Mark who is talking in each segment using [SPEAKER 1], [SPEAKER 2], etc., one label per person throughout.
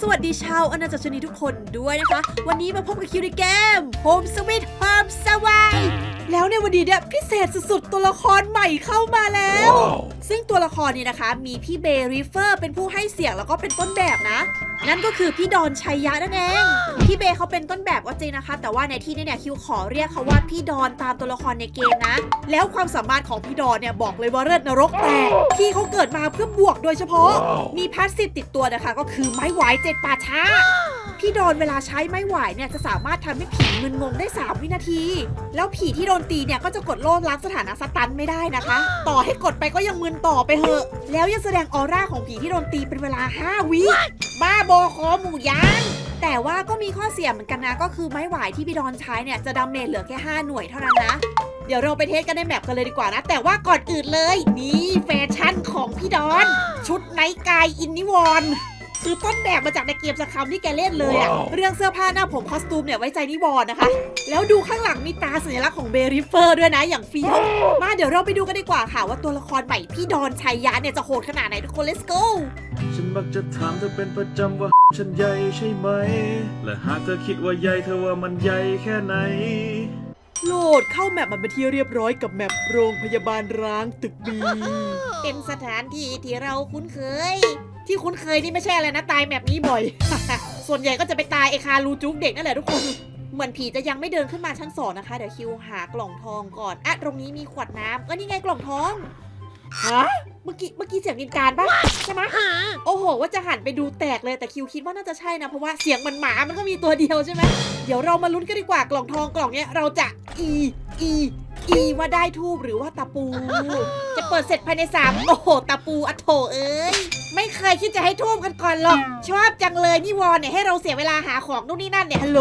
[SPEAKER 1] สวัสดีชาวอาณาจักรชนีทุกคนด้วยนะคะ วันนี้มาพบกับคิวในเกม Home Sweet Home s w a y แล้วในวันนี้เนี่ยพิเศษสุดๆ ตัวละครใหม่เข้ามาแล้ว ซึ่งตัวละครนี้นะคะ มีพี่เบย์ริเฟอร์เป็นผู้ให้เสียงแล้วก็เป็นต้นแบบนะ นั่นก็คือพี่ดอนชัยยะนั่นเอง พี่เบย์เขาเป็นต้นแบบก็จริงนะคะ แต่ว่าในที่นี้เนี่ยคิวขอเรียกเขาว่าพี่ดอนตามตัวละครในเกมนะ แล้วความสามารถของพี่ดอนเนี่ยบอกเลยว่าเลิศนรกแตกพี่เขาเกิดมาเพื่อบวกโดยเฉพาะ มีพาสซีฟติดตัวนะคะก็คือไม้หวายเจ็ดป่าช้าพี่ดอนเวลาใช้ไม้หวายเนี่ยจะสามารถทำให้ผีมึนงงได้ 3 วินาที แล้วผีที่โดนตีเนี่ยก็จะกดโล่รับสถานะสตันไม่ได้นะคะ ต่อให้กดไปก็ยังมึนต่อไปเหอะ แล้วยังแสดงออร่าของผีที่โดนตีเป็นเวลา 5 วิบ้าบอคอหมูย่างแต่ว่าก็มีข้อเสียเหมือนกันนะ ก็คือไม้หวายที่พี่ดอนใช้เนี่ยจะดาเมจเหลือแค่ 5 หน่วยเท่านั้นนะ เดี๋ยวเราไปเทสกันในแมปกันเลยดีกว่านะ แต่ว่าก่อนอื่นเลย นี่แฟชั่นของพี่ดอน ชุดไนท์กายอินนิวอน คือต้นแบบมาจากในเกมสคัมที่แกเล่นเลยอะ
[SPEAKER 2] ว้าว
[SPEAKER 1] เรื่องเสื้อผ้าหน้าผมคอสตูมเนี่ยไว้ใจนิวอนนะคะ แล้วดูข้างหลังมีตาสัญลักษณ์ของเบริเฟอร์ด้วยนะอย่างเฟี้ยวมาเดี๋ยวเราไปดูกันดีกว่าค่ะ ว่าตัวละครใหม่พี่ดอนชัยยะเนี่ยจะโหดขนาดไหนทุกคน let's go
[SPEAKER 2] ฉันมักจะถามเธอเป็นประจำว่าฉันใหญ่ใช่ไหม และหากเธอคิดว่าใหญ่เธอว่ามันใหญ่แค่ไหน
[SPEAKER 1] โหลดเข้าแมปมันเป็นที่เรียบร้อยกับแมปโรงพยาบาลร้างตึกบี เป็นสถานที่ที่เราคุ้นเคย ที่คุ้นเคยนี่ไม่ใช่อะไรนะตายแมปนี้บ่อย ส่วนใหญ่ก็จะไปตายไอคารูจุกเด็กนั่นแหละทุกคน เหมือนผีจะยังไม่เดินขึ้นมาชั้นสองนะคะ เดี๋ยวคิวหากล่องทองก่อนอะตรงนี้มีขวดน้ำก็นี่ไงกล่องทอง ฮะ เมื่อกี้เมื่อกี้เสียงนินการปะใช่ไหมโอ้โห ว่าจะหันไปดูแตกเลยแต่คิวคิดว่าน่าจะใช่นะเพราะว่าเสียงมันหมามันก็มีตัวเดียวใช่ไหมเดี๋ยวเรามาลุ้นกันดีกว่ากล่องทองกล่องเนี้ยเราจะ อีอี อีว่าได้ทูบหรือว่าตะปู จะเปิดเสร็จภายในสามโอ้โหตะปูอะโถเอ้ยไม่เคยคิดจะให้ทูบกันก่อนหรอก ชอบจังเลยนี่วอนเนี่ยให้เราเสียเวลาหาของนู่นนี่นั่นเนี่ยฮัลโหล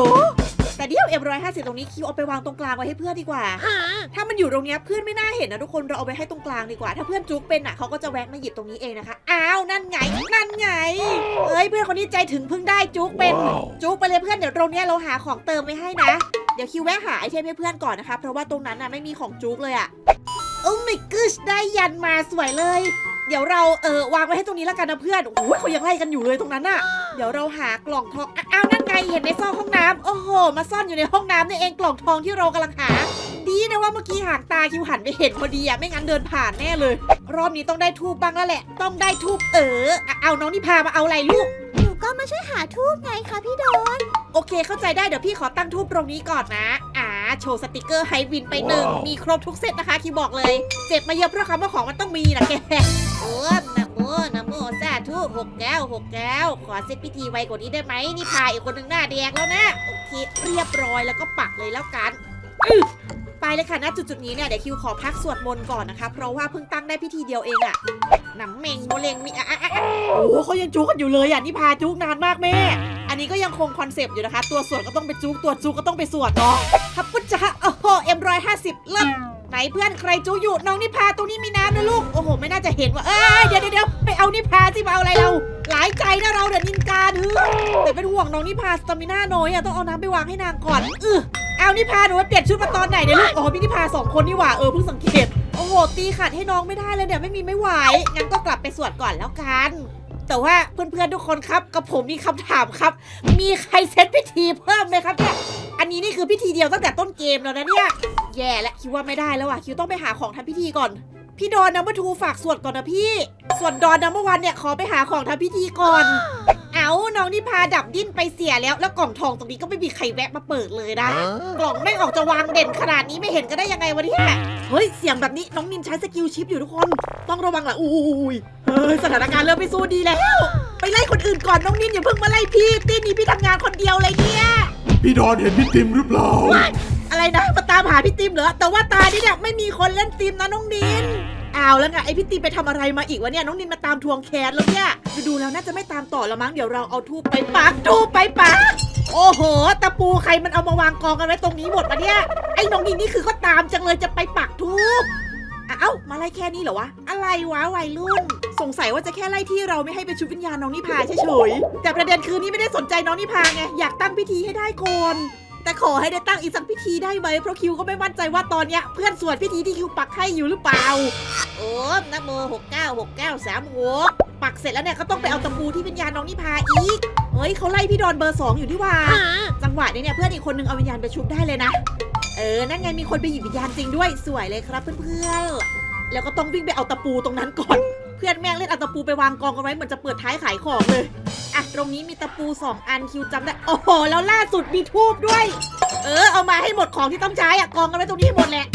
[SPEAKER 1] แต่เดี๋ยวเอ็มร้อยห้าสิบตรงนี้คิวเอาไปวางตรงกลางไว้ให้เพื่อนดีกว่า ถ้ามันอยู่ตรงเนี้ยเพื่อนไม่น่าเห็นนะทุกคนเราเอาไปให้ตรงกลางดีกว่า ถ้าเพื่อนจุกเป็นอะเขาก็จะแวะมาหยิบตรงนี้เองนะคะ อ้าวนั่นไง นั่นไง เอ้ยเพื่อนคนนี้ใจถึงเพิ่งได้จุกเป็น
[SPEAKER 2] ว้าว
[SPEAKER 1] จุกไปเลยเพื่อนเดี๋ยวตรงเนี้ยเราหาของเติมไว้ให้นะ เดี๋ยวคิวแวะหาไอเทมให้เพื่อนก่อนนะคะ เพราะว่าตรงนั้นน่ะไม่มีของจุกเลยอะโอ้มิกึชได้ยันมาสวยเลย เดี๋ยวเราเออวางไว้ให้ตรงนี้แล้วกันนะเพื่อนโอ้ยเขายังไล่กันอยู่เลยตรงนั้นน่ะ เดี๋ยวเราหากล่องทองอ้าอ้าวนั่นไงเห็นในซอกห้องน้ำโอ้โห มาซ่อนอยู่ในห้องน้ำนี่เองกล่องทองที่เรากำลังหา ดีนะว่าเมื่อกี้หางตาคิวหันไปเห็นพอดีอะไม่งั้นเดินผ่านแน่เลย รอบนี้ต้องได้ทูบบ้างแล้วแหละ ต้องได้ทูบเออเอาน้องนิพามาเอาอะไรลูก
[SPEAKER 3] หนูก็ มาช่วยหาทูบไงคะพี่ดอน
[SPEAKER 1] โอเคเข้าใจได้เดี๋ยวพี่ขอตั้งทูบตรงนี้ก่อนนะอ่าโชว์สติกเกอร์ไฮวินไปหนึ่ง
[SPEAKER 2] ว้าว
[SPEAKER 1] มีครบทุกเซตนะคะคิวบอกเลย เจ็บมาเยอะเพราะคำว่าของมันต้องมีนะแกโอ้นะโมนะโมสาธุหกแก้วหกแก้วขอเซตพิธีไวกว่านี้ได้ไหมนี่พาอีกคนหนึ่งหน้าแดงแล้วนะ โอเคเรียบร้อยแล้วก็ปักเลยแล้วกันอื้อ ไปเลยค่ะณจุดจุดๆนี้เนี่ยเดี๋ยวคิวขอพักสวดมนต์ก่อนนะคะ เพราะว่าเพิ่งตั้งได้พิธีเดียวเองอะหนำเมงโมเลงมีอะอะอะอะโอ้โหเขายังจุกกันอยู่เลยอะนี่พาจุกนานมากแม่ อันนี้ก็ยังคงคอนเซปต์อยู่นะคะ ตัวสวดก็ต้องไปจุกตัวจุกก็ต้องไปสวดเนาะฮับปุจจะโอ้โหเอ็มร้อยห้าสิบเลิศไหนเพื่อนใครจุกอยู่น้องนิพาตรงนี้มีน้ำนะลูก โอ้โห ไม่น่าจะเห็นว่า เอ้ยเดี๋ยวเดี๋ยวไปเอานิพาสิมาเอาอะไรเรา หลายใจนะเราเดี๋ยวนินการเฮ้ยแต่เป็นห่วงน้องนิพาสตามิน่าน้อยอะต้องเอาน้ำไปวางให้นางก่อนเออ เอานิพาหนูไปเปลี่ยนชุดมาตอนไหนเนี่ยลูก อ๋อมีนิพาสองคนนี่หว่า เออเพิ่งสังเกต โอ้โห ตีขัดให้น้องไม่ได้เลยเนี่ย ไม่มีไม่ไหว งั้นก็กลับไปสวดก่อนแล้วกัน แต่ว่าเพื่อนๆทุกคนครับ กับผมมีคำถามครับ มีใครเซตพิธีเพิ่มไหมครับเนี่ย อันนี้นี่คือพิธีเดียวตั้งแต่ต้นเกมแล้วนะเนี่ย แย่และคิดว่าไม่ได้แล้วว่ะ คิวต้องไปหาของทำพิธีก่อน พี่ดอนนัมเบอร์ทูฝากสวดก่อนนะพี่ ส่วนดอนนัมเบอร์วันเนี่ยขอไปหาของทำพิธีก่อน น้องนิพาดับดิ้นไปเสียแล้ว แล้วกล่องทองตรงนี้ก็ไม่มีใครแวะมาเปิดเลยนะ กล่องไม่งออกจะวางเด่นขนาดนี้ไม่เห็นก็ได้ยังไงวะเนี่ยเฮ้ย เสียงแบบนี้น้องนินใช้สกิลชิปอยู่ทุกคน ต้องระวังละอุ้ยเฮ้ยสถานการณ์เริ่มไม่สู้ดีแล้ว ไปไล่คนอื่นก่อนน้องนินอย่าเพิ่งมาไล่พี่ตีนี้พี่ทำงานคนเดียวเลยเนี่ย
[SPEAKER 2] พี่ดอนเห็นพี่ติมหรือเปล่า
[SPEAKER 1] อะไรนะมาตามหาพี่ติมเหรอแต่ว่าตานี่เนี่ยไม่มีคนเล่นติมนะน้องนิน อ้าวแล้วไงไอพี่ติมไปทำอะไรมาอีกวะเนี่ยน้องนินมาตามทวงแคสแล้วเนี่ยดูๆแล้วน่าจะไม่ตามต่อแล้วมั้งเดี๋ยวเราเอาทูบไปปักทูบไปปักโอ้โห ตะปูใครมันเอามาวางกองกันไว้ตรงนี้หมดปะเนี่ยไอ้น้องนินนี่คือก็ตามจังเลยจะไปปักทูบอ้าวมาไล่แค่นี้เหรอวะ อะไรวะวัยรุ่น สงสัยว่าจะแค่ไล่ที่เราไม่ให้ไปชุบวิญญาณน้องนิพาเฉยๆแต่ประเด็นคือนี่ไม่ได้สนใจน้องนิพาไงอยากตั้งพิธีให้ได้ก่อนแต่ขอให้ได้ตั้งอีกสักพิธีได้ไหมเพราะคิวก็ไม่มั่นใจว่าตอนเนี้ยเพื่อนสวดพิธีที่คิวปักให้อยู่หรือเปล่า โอ้นะโมหกเก้าหกเก้าสามหกปักเสร็จแล้วเนี่ยก็ต้องไปเอาตะปูที่วิญญาณน้องนิพาอีก เฮ้ยเขาไล่พี่ดอนเบอร์สองอยู่ที่ว่า จังหวะนี้เนี่ยเพื่อนอีกคนนึงเอาวิญญาณไปชุบได้เลยนะ เออ นั่นไงมีคนไปหยิบวิญญาณจริงด้วย สวยเลยครับเพื่อนๆ แล้วก็ต้องวิ่งไปเอาตะปูตรงนั้นก่อน เพื่อนแม่งเล่นเอาตะปูไปวางกองกันไว้เหมือนจะเปิดท้ายขายของเลย อะตรงนี้มีตะปู 2 อันคิวจำได้ โอ้โหแล้วล่าสุดมีทูบด้วย เออเอามาให้หมดของที่ต้องใช้อะกองกันไว้ตรงนี้ให้หมดแหละ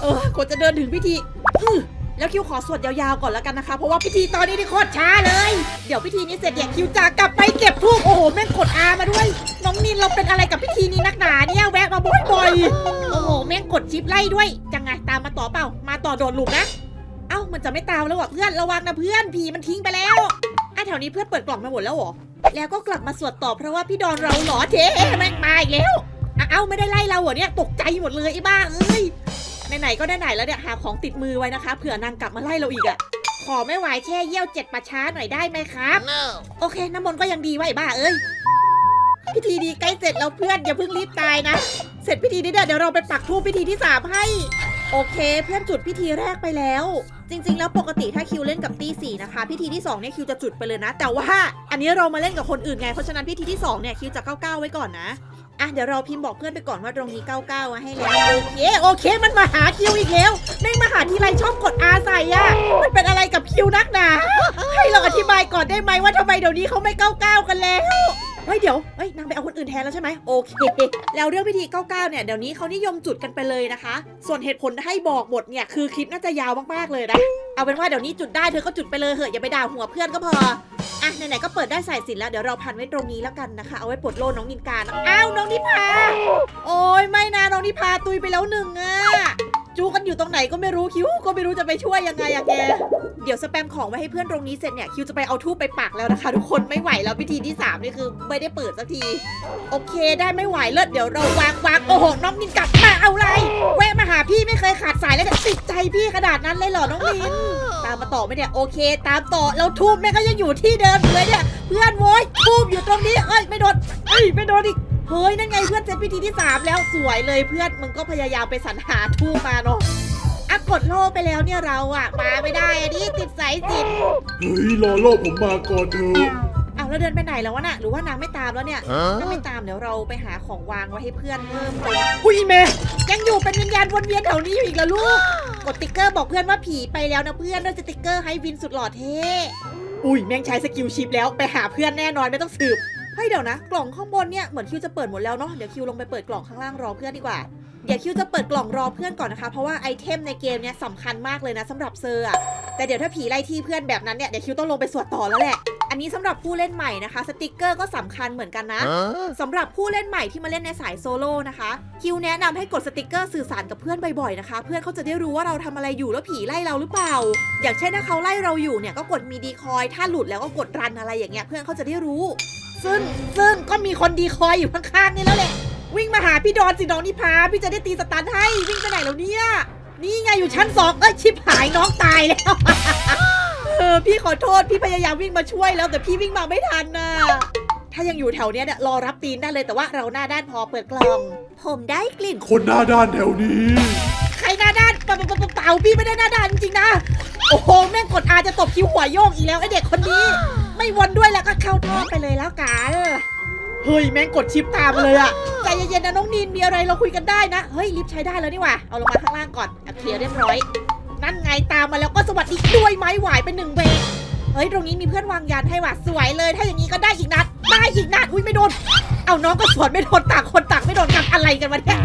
[SPEAKER 1] เออกว่าจะเดินถึงพิธีอื้อ แล้วคิวขอสวดยาวๆก่อนแล้วกันนะคะ เพราะว่าพิธีตอนนี้นี่โคตรช้าเลย เดี๋ยวพิธีนี้เสร็จเนี่ยคิวจะกลับไปเก็บทูบโอ้โหแม่งกดอามาด้วย น้องนินเราเป็นอะไรกับพิธีนี้นักหนาเนี่ยแวะมาบ่อยๆโอ้โหแม่งกดชิปไล่ด้วยจังไงตามมาต่อเปล่า มาต่อโดดหลุมนะ เอ้ามันจะไม่ตามแล้วว่ะเพื่อนระวังนะเพื่อนผีมันทิ้งไปแล้วอะแถวนี้เพื่อนเปิดกล่องมาหมดแล้วเหรอแล้วก็กลับมาสวดต่อเพราะว่าพี่ดอนเราหลอเทแม่งมาอีกแล้วเอ้าไม่ได้ไล่เราเหรอเนี่ยตกใจหมดเลยไอ้บ้าเอ้ย ไหนๆก็ไหนๆแล้วเนี่ยหาของติดมือไว้นะคะเผื่อนางกลับมาไล่เราอีกอะขอไม่ไหวแช่เยี่ยวเจ็ดประช้าหน่อยได้ไหมครับโอเคน้ำมนต์ก็ยังดีไว้บ้าเอ้ยพิธีดีใกล้เสร็จแล้วเพื่อนอย่าเพิ่งรีบตายนะ เสร็จพิธีนี้เนี่ยเดี๋ยวเราไปปักธูปพิธีที่สามให้ โอเค เพื่อนจุดพิธีแรกไปแล้ว จริง ๆ แล้วปกติถ้าคิวเล่นกับตีสี่นะคะพิธีที่สองเนี่ยคิวจะจุดไปเลยนะ แต่ว่าอันนี้เรามาเล่นกับคนอื่นไงเพราะฉะนั้นพิธีที่สองเนี่ยคิวจะก้าวๆไว้ก่อนนะ อะเดี๋ยวเราพิมพ์บอกเพื่อนไปก่อนว่าตรงนี้99มาให้แล้วโอเคโอเค มันมาหาคิวอีกแล้วแม่งมาหาทีไรชอบกดอาใส่อะมันเป็นอะไรกับคิวนักหนาให้เราอธิบายก่อนได้ไหมว่าทำไมเดี๋ยวนี้เขาไม่99กันแล้วเฮ้ยเดี๋ยวเฮ้ยนางไปเอาคนอื่นแทนแล้วใช่ไหมโอเค แล้วเรื่องพิธี99เนี่ยเดี๋ยวนี้เขานิยมจุดกันไปเลยนะคะ ส่วนเหตุผลให้บอกหมดเนี่ยคือคลิปน่าจะยาวมากๆเลยนะ เอาเป็นว่าเดี๋ยวนี้จุดได้เธอก็จุดไปเลยเหอะอย่าไปด่าหัวเพื่อนก็พอ อะไหนๆก็เปิดได้สายสินแล้วเดี๋ยวเราพันไว้ตรงนี้แล้วกันนะคะ เอาไว้ปลดโล่น้องนินการอ้าวน้องนิพา โอ้ยไม่นะน้องนิพาตุยไปแล้วหนึ่งอะจูกันอยู่ตรงไหนก็ไม่รู้คิ้วก็ไม่รู้จะไปช่วยยังไงอะแก เดี๋ยวสแปมของไว้ให้เพื่อนตรงนี้เสร็จเนี่ยคิวจะไปเอาทูบไปปักแล้วนะคะ ทุกคนไม่ไหวแล้วพิธีที่สามนี่คือไม่ได้เปิดสักที โอเคได้ไม่ไหวเลิศเดี๋ยวเราวางวางโอ้โหน้องนินกลับมาเอาอะไรแวะมาหาพี่ไม่เคยขาดสายแล้วเนี่ยติดใจพี่ขนาดนั้นเลยเหรอน้องนินตามมาต่อไหมเนี่ยโอเค ตามต่อแล้วทูบแม่งก็ยังอยู่ที่เดิมอยู่เลยเนี่ยเพื่อนโว้ยทูบอยู่ตรงนี้เอ้ยไม่โดนเอ้ยไม่โดนอีกเฮ้ยนั่นไงเพื่อนเซตพิธีที่สามแล้วสวยเลยเพื่อนมึงก็พยายามไปสรรหาทูบมาเนาะอะ กดโล่ไปแล้วเนี่ยเราอะมาไม่ได้อะดิติดสายสิน
[SPEAKER 2] เฮ้ยรอโลกผมมาก่อนเถอะ
[SPEAKER 1] อ้าวแล้วเดินไปไหนแล้ววะน่ะหรือว่านางไม่ตามแล้วเนี่ยถ้าไม่ตามเดี๋ยวเราไปหาของวางไว้ให้เพื่อนเพิ่มตรงอุ้ยเมย์ยังอยู่เป็นวิญญาณวนเวียนแถวนี้อยู่อีกแล้วลูกกดติ๊กเกอร์บอกเพื่อนว่าผีไปแล้วนะเพื่อนด้วยสติ๊กเกอร์ให้วินสุดหล่อเท่อุ้ยแม่งใช้สกิลชิปแล้วไปหาเพื่อนแน่นอนไม่ต้องสืบเฮ้ยเดี๋ยวนะ กล่องข้างบนเนี่ยเหมือนคิวจะเปิดหมดแล้วเนาะเดี๋ยวคิวลงไปเปิดกล่องข้างล่างรอเพื่อนดีกว่า เดี๋ยวคิวจะเปิดกล่องรอเพื่อนก่อนนะคะ เพราะว่าไอเทมในเกมเนี่ยสำคัญมากเลยนะสำหรับเซอร์อะแต่เดี๋ยวถ้าผีไล่ที่เพื่อนแบบนั้นเนี่ยเดี๋ยวคิวต้องลงไปสวดต่อแล้วแหละอันนี้สำหรับผู้เล่นใหม่นะคะ สติกเกอร์ก็สำคัญเหมือนกันนะสำหรับผู้เล่นใหม่ที่มาเล่นในสายโซโล่นะคะ คิวแนะนำให้กดสติกเกอร์สื่อสารกับเพื่อนบ่อยๆนะคะ เพื่อนเขาจะได้รู้ว่าเราทำอะไรอยู่แล้วผีไล่เราหรือเปล่า อย่างเช่นถ้าเขาไล่เราอยู่เนี่ยก็กดมีดีคอย ถ้าหลุดแล้วก็กดรันอะไรอย่างเงี้ยเพื่อนเขาจะได้รู้ ซึ่งซึ่งก็มีคนดีคอยอยู่ข้างๆนี่แล้วแหละ วิ่งมาหาพี่ดอนสิน้องนิพาพี่จะได้ตีสตันให้วิ่งไปไหนแล้วเนี่ยนี่ไงอยู่ชั้นสองเอ้ยชิบหายน้องตายแล้ว เออพี่ขอโทษพี่พยายามวิ่งมาช่วยแล้วแต่พี่วิ่งมาไม่ทันน่ะถ้ายังอยู่แถวเนี้ยเนี่ยรอรับตีนได้เลยแต่ว่าเราหน้าด้านพอเปิดกล่อง ผมได้กลิ่น
[SPEAKER 2] คนหน้าด้านแถวนี้
[SPEAKER 1] ใครหน้าด้านเปล่าเปล่าเปล่าเปล่าพี่ไม่ได้หน้าด้านจริงๆนะโอ้โหแม่งกดอาจะตบคิวหัวโยกอีกแล้วไอเด็กคนนี้ ไม่วนด้วยแล้วก็เข้าท่อไปเลยแล้วกัน เฮ้ยแม่งกดชิปตามมาเลยอะใจเย็นๆนะน้องนีนมีอะไรเราคุยกันได้นะ เฮ้ยลิฟต์ใช้ได้แล้วนี่หว่าเอาลงมาข้างล่างก่อนอะเคลียร์เรียบร้อย นั่นไงตามมาแล้วก็สวัสดีด้วยไม้หวายเป็นหนึ่งเบรกเฮ้ยตรงนี้มีเพื่อนวางยานให้ว่ะสวยเลย ถ้าอย่างนี้ก็ได้อีกนัดได้อีกนัดอุ้ยไม่โดน เอาน้องก็สวนไม่โดนต่างคนต่างไม่โดนกันอะไรกันวะเนี่ย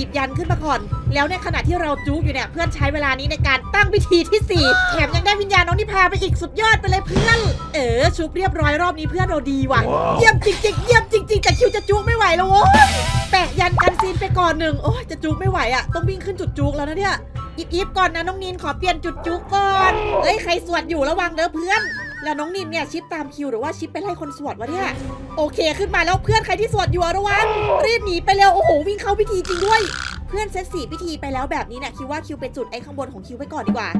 [SPEAKER 1] ยิบยันขึ้นมาก่อน แล้วในขณะที่เราจุกอยู่เนี่ยเพื่อนใช้เวลานี้ในการตั้งพิธีที่สี่แถมยังได้วิญญาณน้องนิพาไปอีกสุดยอดไปเลยเพื่อน เออชุบเรียบร้อยรอบนี้เพื่อนเราดีว่ะ เยี่ยมจริงๆเยี่ยมจริงๆแต่คิวจะจุกไม่ไหวแล้วโว้ยแปะยันกันซีนไปก่อนหนึ่งโอ้ยจะจุกไม่ไหวอะต้องวิ่งขึ้นจุดจุกแล้วนะเนี่ยอิบอิบก่อนนะน้องนินขอเปลี่ยนจุดจุกก่อนเฮ้ยใครสวดอยู่ระวังเด้อเพื่อน แล้วน้องนินเนี่ยชิปตามคิวหรือว่าชิปไปไล่คนสวดวะเนี่ย โอเคขึ้นมาแล้วเพื่อนใครที่สวดอยู่อะระวังรีบหนีไปเร็วโอ้โหวิ่งเข้าพิธีจริงด้วย เพื่อนเซตสี่พิธีไปแล้วแบบนี้เนี่ยคิวว่าคิวไปจุดไอ้ข้างบนของคิวไว้ก่อนดีกว่า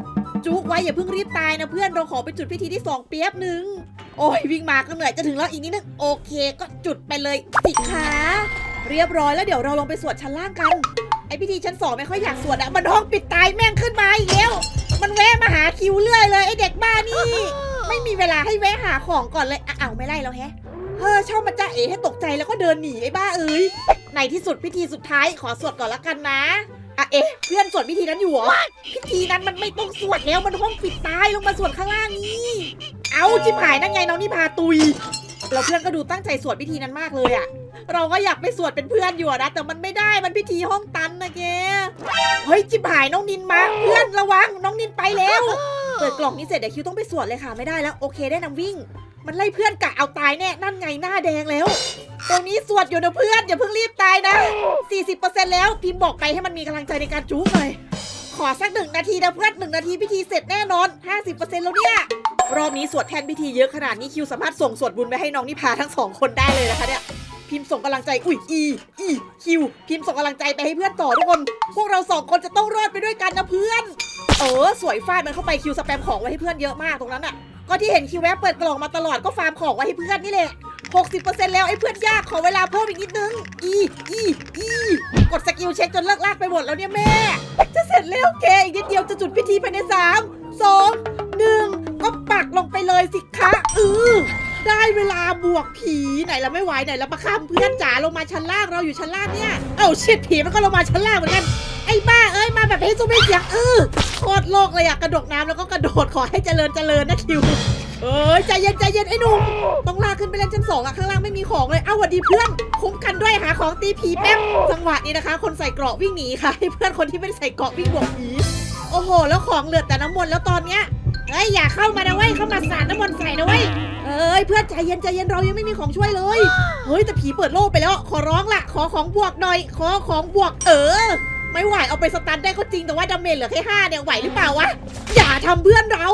[SPEAKER 1] จุกไว้อย่าเพิ่งรีบตายนะเพื่อนเราขอไปจุดพิธีที่สองเปียบหนึ่งโอ้ยวิ่งมาก็เหนื่อยจะถึงแล้วอีกนิดนึงโอเค ก็จุดไปเลยสิขาเรียบร้อยแล้วเดี๋ยวเราลงไปสวดชั้นล่างกันไอพิธีชั้นสองไม่ค่อยอยากสวดอะมันห้องปิดตายแม่งขึ้นมาอีกแล้วมันแวะมาหาคิวเรื่อยเลยไอเด็กบ้านี่ ไม่มีเวลาให้แวะหาของก่อนเลยอะอ้าวไม่ไล่แล้วแฮะเฮ้อชอบมาจ้าเอ๋ให้ตกใจแล้วก็เดินหนีไอ้บ้าเอ้ยในที่สุดพิธีสุดท้ายขอสวดก่อนละกันนะอะเอ๊ะเพื่อนสวดพิธีนั้นอยู่เหรอพิธีนั้นมันไม่ต้องสวดแล้วมันห้องปิดตายลงมาสวดข้างล่างนี่เอาจิบหายนั่นไงน้องนี่พาตุยเราเพื่อนก็ดูตั้งใจสวดพิธีนั้นมากเลยอะเราก็อยากไปสวดเป็นเพื่อนอยู่อะนะ แต่มันไม่ได้มันพิธีห้องตันนะแกเฮ้ยจิบหายน้องนินมาเพื่อนระวังน้องนินไปแล้ว เปิดกล่องนี้เสร็จเดี๋ยวคิวต้องไปสวดเลยค่ะไม่ได้แล้วโอเคได้นำวิ่ง มันไล่เพื่อนกะเอาตายแน่นั่นไงหน้าแดงแล้ว ตรงนี้สวดอยู่นะเพื่อนอย่าเพิ่งรีบตายนะ 40%แล้วพิมพ์บอกไปให้มันมีกำลังใจในการจุ๊กหน่อยขอสักหนึ่งนาทีนะเพื่อนหนึ่งนาทีพิธีเสร็จแน่นอน 50%แล้วเนี่ยรอบนี้สวดแทนพิธีเยอะขนาดนี้คิวสามารถส่งสวดบุญไปให้น้องนิพาทั้งสองคนได้เลยนะคะเนี่ยพิมพ์ส่งกำลังใจ อุ้ย อี อี คิว พิมพ์ส่งกำลังใจไปให้เพื่อนต่อทุกคน พวกเราสองคนจะต้องรอดไปด้วยกันนะเพื่อน เออ สวยฟาดมันเข้าไปคิวสแปมของไว้ให้เพื่อนเยอะมากตรงนั้นอะ ก็ที่เห็นคิวแวะเปิดกล่องมาตลอดก็ฟาร์มของไว้ให้เพื่อนนี่แหละ60%แล้วไอ้เพื่อนยากขอเวลาเพิ่มอีกนิดนึง อีอีอีกดสกิลเช็คจนเลิกลากไปหมดแล้วเนี่ยแม่ จะเสร็จแล้วแกอีกนิดเดียวจะจุดพิธีภายในสามสองหนึ่งก็ปักลงไปเลยสิคะเออได้เวลาบวกผีไหนเราไม่ไหวไหนเราประคำเพื่อนจ๋าลงมาชั้นล่างเราอยู่ชั้นล่างเนี่ย เอ้าชิดผีมันก็ลงมาชั้นล่างเหมือนกันไอ้บ้าเอ้ยมาแบบให้ซุ้มให้เสียงเออ โคตรโลกเลยอะกระโดดน้ำแล้วก็กระโดดขอให้เจริญเจริญนะคิว เอ้ยใจเย็นใจเย็นไอ้หนุ่มต้องลากขึ้นไปเล่นชั้นสองอะข้างล่างไม่มีของเลยเอ้าหวัดดีเพื่อนคุ้มกันด้วยหาของตีผีแป๊บจังหวะนี้นะคะ คนใส่เกราะวิ่งหนีค่ะให้เพื่อนคนที่ไม่ได้ใส่เกราะวิ่งบวกผีโอ้โห แล้วของเหลือแต่น้ำมนต์แล้วตอนเนี้ยเฮ้ยอย่าเข้ามานะเว้ยเข้ามาสาดน้ำมนต์ใส่นะเว้ยเอ้ยเพื่อนใจเย็นใจเย็นเรายังไม่มีของช่วยเลย เฮ้ยแต่ผีเปิดโลกไปแล้ว ขอร้องละขอของบวกหน่อย ขอของบวกเออ ไม่ไหวเอาไปสตันได้ก็จริงแต่ว่าดาเมจเหลือแค่ห้าเนี่ยไหวหรือเปล่าวะ อย่าทำเพื่อนเรา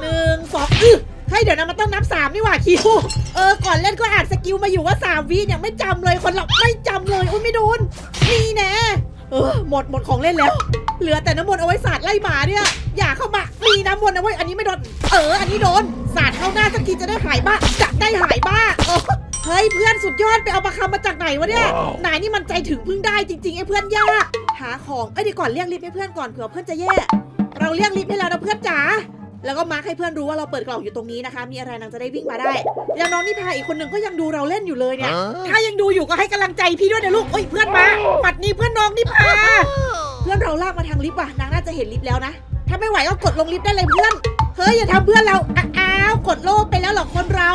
[SPEAKER 1] หนึ่งสองอื้อให้ยเดี๋ยวนะมันต้องนับสามนี่หว่าคิว เออ ก่อนเล่นก็อ่านสกิลมาอยู่ว่าสามวิเนี่ยไม่จำเลยคนเราไม่จำเลยโอ้ยไม่โดนนี่แน่เออหมดหมดของเล่นแล้ว เหลือแต่น้ำมนต์เอาไว้สาดไล่หมาเนี่ย อย่าเข้ามามีน้ำมนต์นะเว้ยอันนี้ไม่โดน เออ อันนี้โดนสาดเข้าหน้าสกทีจะได้หายบ้าจะได้หายบ้าเออ เฮ้ยเพื่อนสุดยอดไปเอาประคำมาจากไหนวะเนี่ย นายนี่มันใจถึงพึ่งได้จริงๆไอ้เพื่อนยากหาของเอ้ยเดี๋ยวก่อนเรียกลิฟต์ให้เพื่อนก่อนเผื่อเพื่อนจะแย่ เราเรียกลิฟต์ให้แล้วนะเพื่อนจ๋าแล้วก็มาร์คให้เพื่อนรู้ว่าเราเปิดกล่องอยู่ตรงนี้นะคะ มีอะไรนางจะได้วิ่งมาได้แล้วน้องนิพาอีกคนหนึ่งก็ยังดูเราเล่นอยู่เลยเนี่ย ถ้ายังดูอยู่ก็ให้กำลังใจพี่ด้วยนะลูกเอ้ยเพื่อนมาหมัดนี้เพื่อนน้องนิพาเพื่อนเราลากมาทางลิฟต์ว่ะนางน่าจะเห็นลิฟต์แล้วนะ ถ้าไม่ไหวก็กดลงลิฟต์ได้เลยเพื่อน เฮ้ยอย่าทำเพื่อนเราอะอ้าวกดโลกไปแล้วเหรอคนเรา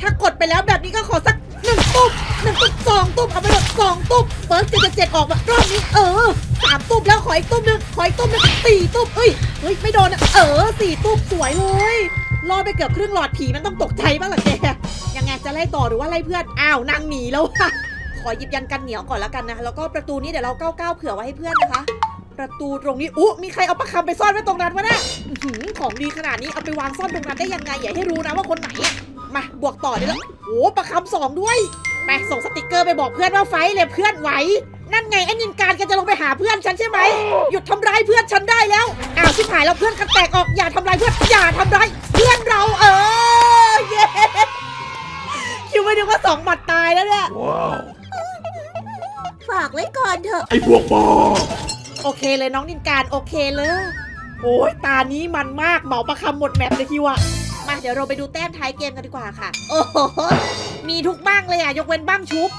[SPEAKER 1] ถ้ากดไปแล้วแบบนี้ก็ขอสักหนึ่งตุ๊บหนึ่งตุ๊บสองตุ๊บเอาไปเลยสองตุ๊บเปิร์กเจ็ดเจ็ดออกมารอบนี้เออสามตุ๊บแล้วขออีกตุ๊บหนึ่งขออีกตุ๊บหนึ่งสี่ตุ๊บเอ้ยเฮ้ยไม่โดนอะเออสี่ตุ๊บสวยเลยรอดไปเกือบครึ่งหลอดผีมันต้องตกใจบ้างหรอแกยังไงจะไล่ต่อหรือว่าไล่เพื่อนอ้าวนางหนีแล้วอะขอหยิบยันกันเหนียวก่อนแล้วกันนะแล้วก็ประตูนี้เดี๋ยวเราก้าวก้าเผื่อไว้ให้เพื่อนนะคะ ประตูตรงนี้อุ๊มีใครเอาประคำไปซ่อนไว้ตรงนั้นวะเนี่ยของดีขนาดนี้เอาไปวางซ่อนตรงนั้นได้ยังไงอย่าให้รู้นะว่าคนไหนอะ มาบวกต่อได้แล้วโอ้ประคำสองด้วยไปส่งสติกเกอร์ไปบอกเพื่อนว่าไฟท์เลยเพื่อนไหว นั่นไงไอ้นินการแกันจะลงไปหาเพื่อนฉันใช่ไหมหยุดทำร้ายเพื่อนฉันได้แล้วอ้าวชิบหายแล้วเพื่อนกันแตกออกอย่าทำร้ายเพื่อนอย่าทำร้ายเพื่อนเราเออเย้คิดไม่นึกว่าสองหมัดตายแล้วเนี่ย
[SPEAKER 3] ฝากไว้ก่อนเถอะ
[SPEAKER 2] ไอ้พวกปอ
[SPEAKER 1] โอเคเลยน้องนินการโอเคเลย โอ้ยตานี้มันมากเหมาประคำหมดแมปเลยคิวอะมา เดี๋ยวเราไปดูแต้มท้ายเกมกันดีกว่าค่ะ โอ้โห มีทุกบ้างเลยอะยกเว้นบ้างชุบ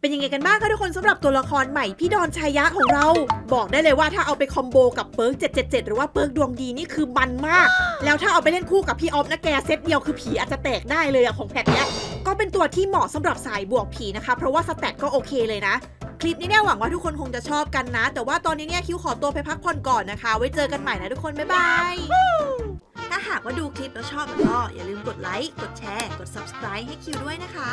[SPEAKER 1] เป็นยังไงกันบ้างคะทุกคนสำหรับตัวละครใหม่พี่ดอนชายะของเรา บอกได้เลยว่าถ้าเอาไปคอมโบกับเปิร์ก777 หรือว่าเปิร์กดวงดีนี่คือมันมาก แล้วถ้าเอาไปเล่นคู่กับพี่ออฟนะแกเซตเดียวคือผีอาจจะแตกได้เลยอะของแพทเนี้ยก็เป็นตัวที่เหมาะสำหรับสายบวกผีนะคะ เพราะว่าสแตทก็โอเคเลยนะ คลิปนี้เนี่ยหวังว่าทุกคนคงจะชอบกันนะ แต่ว่าตอนนี้เนี่ยคิวขอตัวไปพักผ่อนก่อนนะคะ ไว้เจอกันใหม่นะทุกคน บ๊ายบาย ถ้าหากว่าดูคลิปแล้วชอบก็อย่าลืมกดไลค์ กดแชร์ กด subscribe ให้คิวด้วยนะคะ